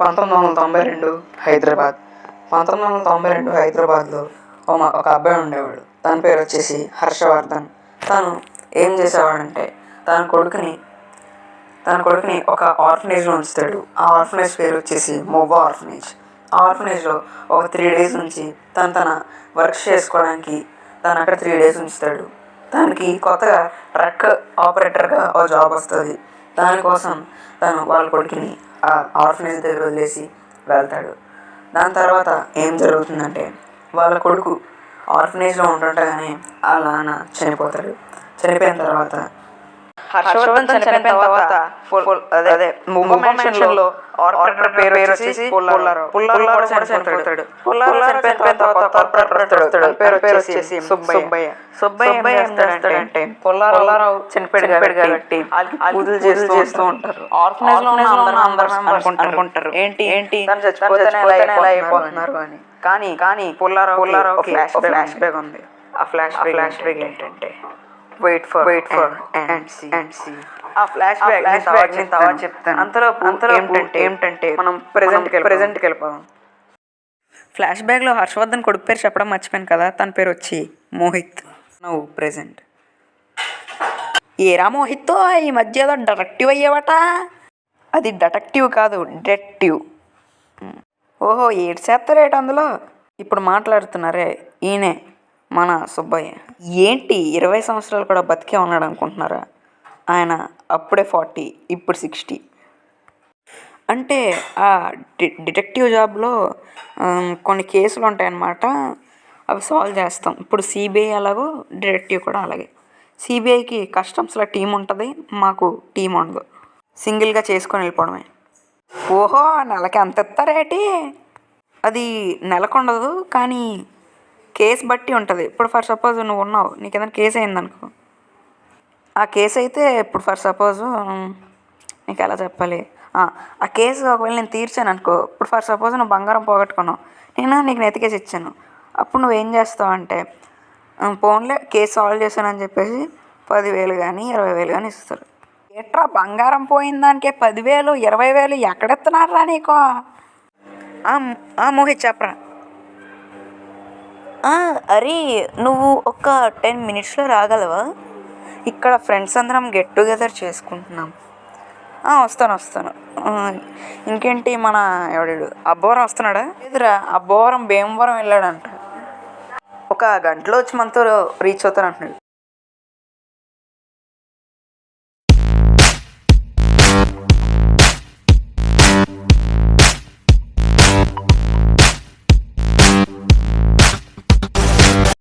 పంతొమ్మిది వందల తొంభై రెండు హైదరాబాద్. పంతొమ్మిది వందల తొంభై రెండు హైదరాబాద్లో ఒక ఒక అబ్బాయి ఉండేవాడు. తన పేరు వచ్చేసి హర్షవర్ధన్. తను ఏం చేసేవాడంటే తన కొడుకుని తన కొడుకుని ఒక ఆర్ఫనేజ్లో ఉంచుతాడు. ఆ ఆర్ఫనేజ్ పేరు వచ్చేసి మోబా ఆర్ఫనేజ్. ఆ ఆర్ఫనేజ్లో ఒక త్రీ డేస్ నుంచి తను తన వర్క్ చేసుకోవడానికి తను అక్కడ త్రీ డేస్ ఉంచుతాడు. దానికి కొత్తగా ట్రక్ ఆపరేటర్గా ఒక జాబ్ వస్తుంది. దానికోసం తను వాళ్ళ కొడుకుని ఆ ఆర్ఫనేజ్ దగ్గర వదిలేసి వెళ్తాడు. దాని తర్వాత ఏం జరుగుతుందంటే వాళ్ళ కొడుకు ఆర్ఫనేజ్లో ఉంటుండగానే వాళ్ళ నాన్న చనిపోతాడు. చనిపోయిన తర్వాత హర్షవర్ధన్ చనిపోయిన తర్వాత అదే మెన్షన్లో ఆపరేటర్ పేరు పేరు వచ్చేసి పుల్లారావు. పుల్లారావు. కూడా చనిపోతాడు. పుల్లారావు చనిపోయిన తర్వాత వస్తాడు తన పేరు పేరు వచ్చేసి సుబ్బయ్య. సుబ్బయ్య. ఏం చేస్తాడంటే పుల్లారావు చనిపోయాడు కాబట్టి పూజలు చేస్తూ చేస్తూ ఉంటారు. ఆర్ఫనేజ్లో ఉన్న అందరూ అనుకుంటారు. ఏంటి? ఏంటి? తను చచ్చిపోతేనే ఎలా అయిపోతున్నారు అని. కానీ కానీ పుల్లారావు పుల్లారావు ఫ్లాష్ బ్యాక్ ఉంది. ఆ ఫ్లాష్ ఫ్లాష్ బ్యాక్ ఏంటంటే wait for wait for and see and see ఆ ఫ్లాష్ బ్యాక్ ఫ్లాష్ బ్యాక్ నేను తర్వాత చెప్తాను. అంతలో అంతలో ఏంటంటే ఏంటంటే మనం ప్రెజెంట్ ప్రెజెంట్కి వెళ్ళిపోదాం. ఫ్లాష్ బ్యాక్లో హర్షవర్ధన్ కొడుకు పేరు చెప్పడం మర్చిపోయాను కదా. తన పేరు వచ్చి మోహిత్. నవ్వు ప్రెజెంట్ ఏరా మోహిత్ ఈ మధ్య ఏదో డెటెక్టివ్ అయ్యేవట? అది డెటెక్టివ్ కాదు డెటెక్టివ్ ఓహో ఏడు చేస్తారేట అందులో? ఇప్పుడు మాట్లాడుతున్నారే ఈయనే. మన సుబ్బయ్య. ఏంటి ఇరవై సంవత్సరాలు కూడా బతికే ఉన్నాడు అనుకుంటున్నారా ఆయన అప్పుడే ఫార్టీ ఇప్పుడు సిక్స్టీ. అంటే ఆ డి డిటెక్టివ్ జాబ్లో కొన్ని కేసులు ఉంటాయన్నమాట అవి సాల్వ్ చేస్తాం. ఇప్పుడు సిబిఐ అలాగో డిటెక్టివ్ కూడా అలాగే. సిబిఐకి కస్టమ్స్లో టీం ఉంటుంది మాకు టీం ఉండదు. సింగిల్గా చేసుకొని వెళ్ళిపోవడమే. ఓహో నెలకి ఎంత ఇస్తారేటి? అది నెలకు ఉండదు కానీ కేసు బట్టి ఉంటుంది. ఇప్పుడు ఫర్ సపోజ్ నువ్వు ఉన్నావు నీకు ఏదైనా కేసు అయిందనుకో. ఆ కేసు అయితే ఇప్పుడు ఫర్ సపోజ్ నీకు ఎలా చెప్పాలి? ఆ, కేసు ఒకవేళ నేను తీర్చాను అనుకో ఇప్పుడు ఫర్ సపోజ్ నువ్వు బంగారం పోగొట్టుకున్నావు నేను నీకు నెతికేసి ఇచ్చాను. అప్పుడు నువ్వు ఏం చేస్తావు అంటే ఫోన్లే కేసు సాల్వ్ చేశానని చెప్పేసి పదివేలు కానీ ఇరవై వేలు కానీ ఇస్తారు. ఎట్రా బంగారం పోయిన దానికే పదివేలు ఇరవై వేలు ఎక్కడెత్తున్నారా నీకో ఆ, మోహిత్ చెప్పరా. అరే నువ్వు ఒక టెన్ మినిట్స్లో రాగలవా? ఇక్కడ ఫ్రెండ్స్ అందరం గెట్ టుగెదర్ చేసుకుంటున్నాం. వస్తాను వస్తాను. ఇంకేంటి మన ఎవడాడు? అబ్బోరం వస్తున్నాడా? ఎదురా అబ్బోరం భీమవరం వెళ్ళాడంట. ఒక గంటలో వచ్చి మనతో రీచ్ అవుతాను అంటున్నాడు